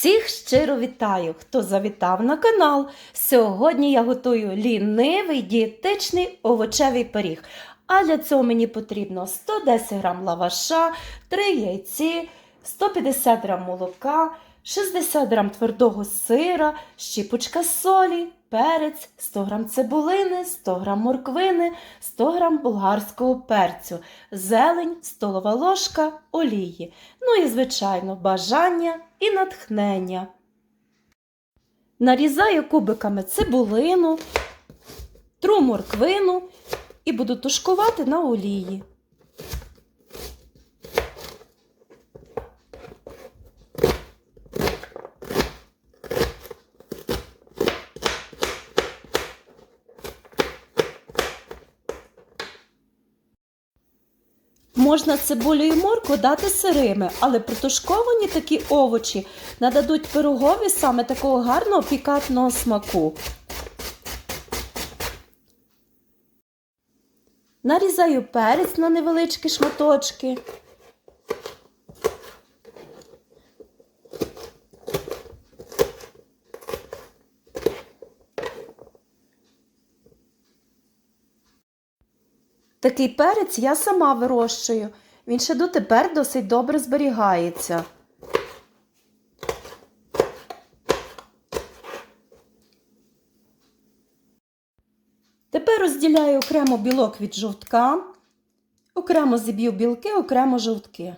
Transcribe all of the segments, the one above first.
Всіх щиро вітаю, хто завітав на канал. Сьогодні я готую лінивий дієтичний овочевий пиріг. А для цього мені потрібно 110 г лаваша, 3 яйці, 150 г молока, 60 г твердого сира, щіпочка солі, перець, 100 г цибулини, 100 г морквини, 100 г болгарського перцю, зелень, столова ложка олії. Ну і, звичайно, бажання і натхнення. Нарізаю кубиками цибулину, тру морквину і буду тушкувати на олії. Можна цибулю і моркву дати сирими, але протушковані такі овочі нададуть пирогові саме такого гарного пікантного смаку. Нарізаю перець на невеличкі шматочки. Такий перець я сама вирощую. Він ще дотепер досить добре зберігається. Тепер розділяю окремо білок від жовтка, окремо зіб'ю білки, окремо жовтки.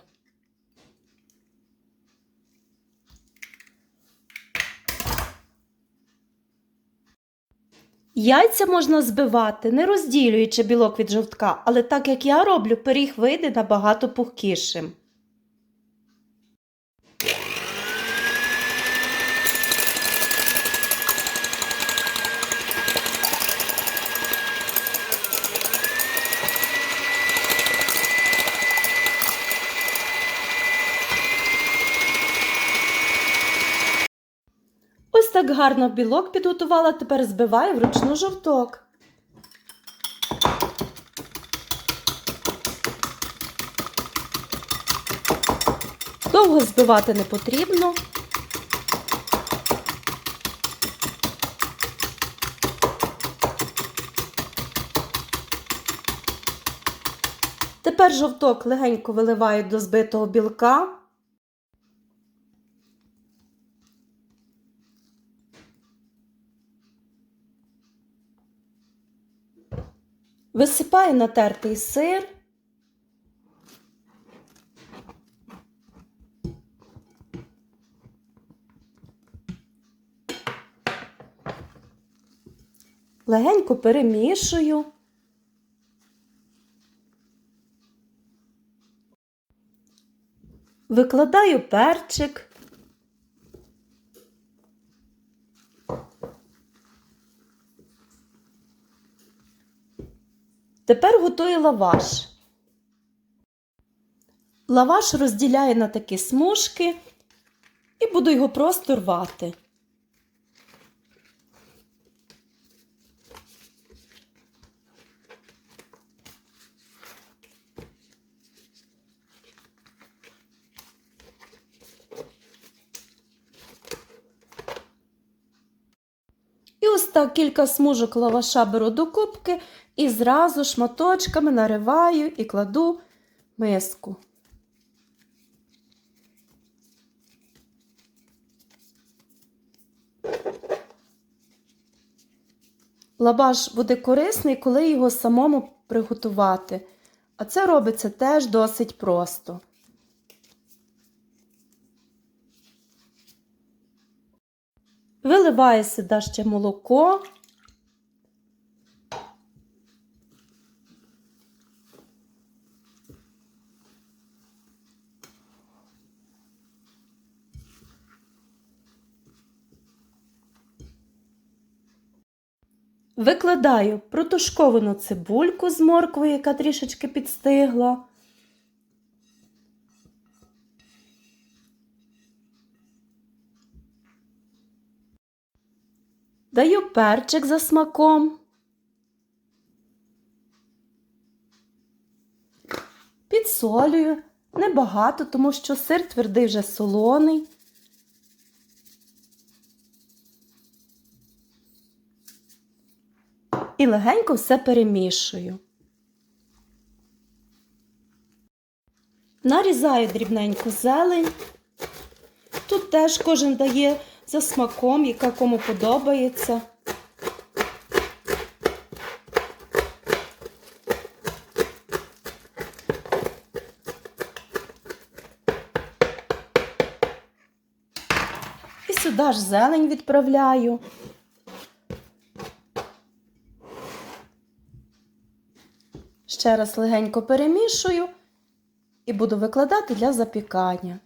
Яйця можна збивати, не розділюючи білок від жовтка, але так як я роблю, пиріг вийде набагато пухкішим. Ось так гарно білок підготувала, тепер збиваю вручну жовток. Довго збивати не потрібно. Тепер жовток легенько виливаю до збитого білка. Висипаю натертий сир. Легенько перемішую. Викладаю перчик. Тепер готую лаваш. Лаваш розділяю на такі смужки і буду його просто рвати. Ось кілька смужок лаваша беру до кубки і зразу шматочками нариваю і кладу миску. Лабаш буде корисний, коли його самому приготувати. А це робиться теж досить просто. Виливаю сюди ще молоко. Викладаю протушковану цибульку з морквою, яка трішечки підстигла. Даю перчик за смаком. Підсолюю небагато, тому що сир твердий вже солоний. І легенько все перемішую. Нарізаю дрібненьку зелень. Тут теж кожен дає за смаком, яка кому подобається. І сюди ж зелень відправляю. Ще раз легенько перемішую і буду викладати для запікання.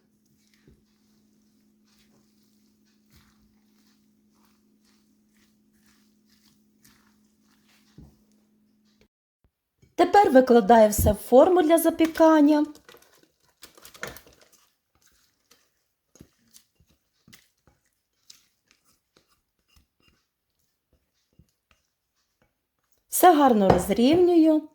Тепер викладаю все в форму для запікання. Все гарно розрівнюю.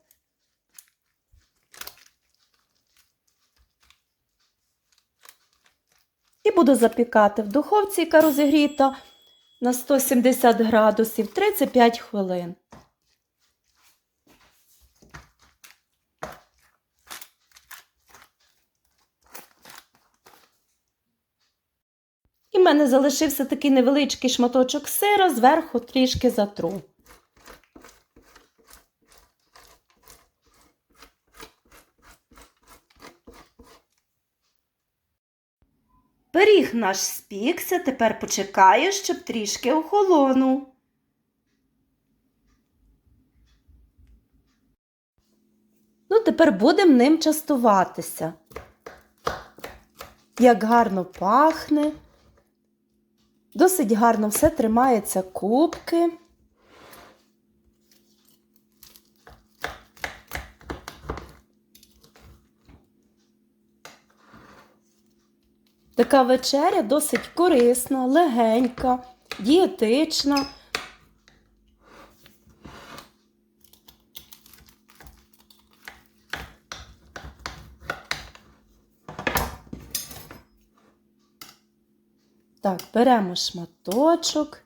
І буду запікати в духовці, яка розігріта на 170 градусів 35 хвилин. І в мене залишився такий невеличкий шматочок сира, зверху трішки затру. Пиріг наш спікся, тепер почекаю, щоб трішки охолонув. Ну, тепер будемо ним частуватися. Як гарно пахне. Досить гарно все тримається кубки. Така вечеря досить корисна, легенька, дієтична. Так, беремо шматочок.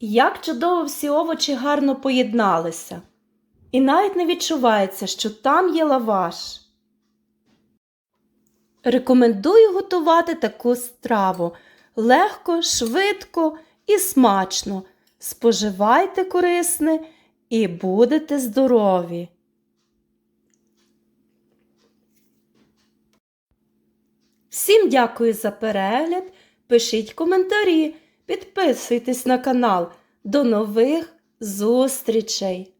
Як чудово всі овочі гарно поєдналися. І навіть не відчувається, що там є лаваш. Рекомендую готувати таку страву легко, швидко і смачно. Споживайте корисне і будете здорові. Всім дякую за перегляд. Пишіть коментарі, підписуйтесь на канал. До нових зустрічей!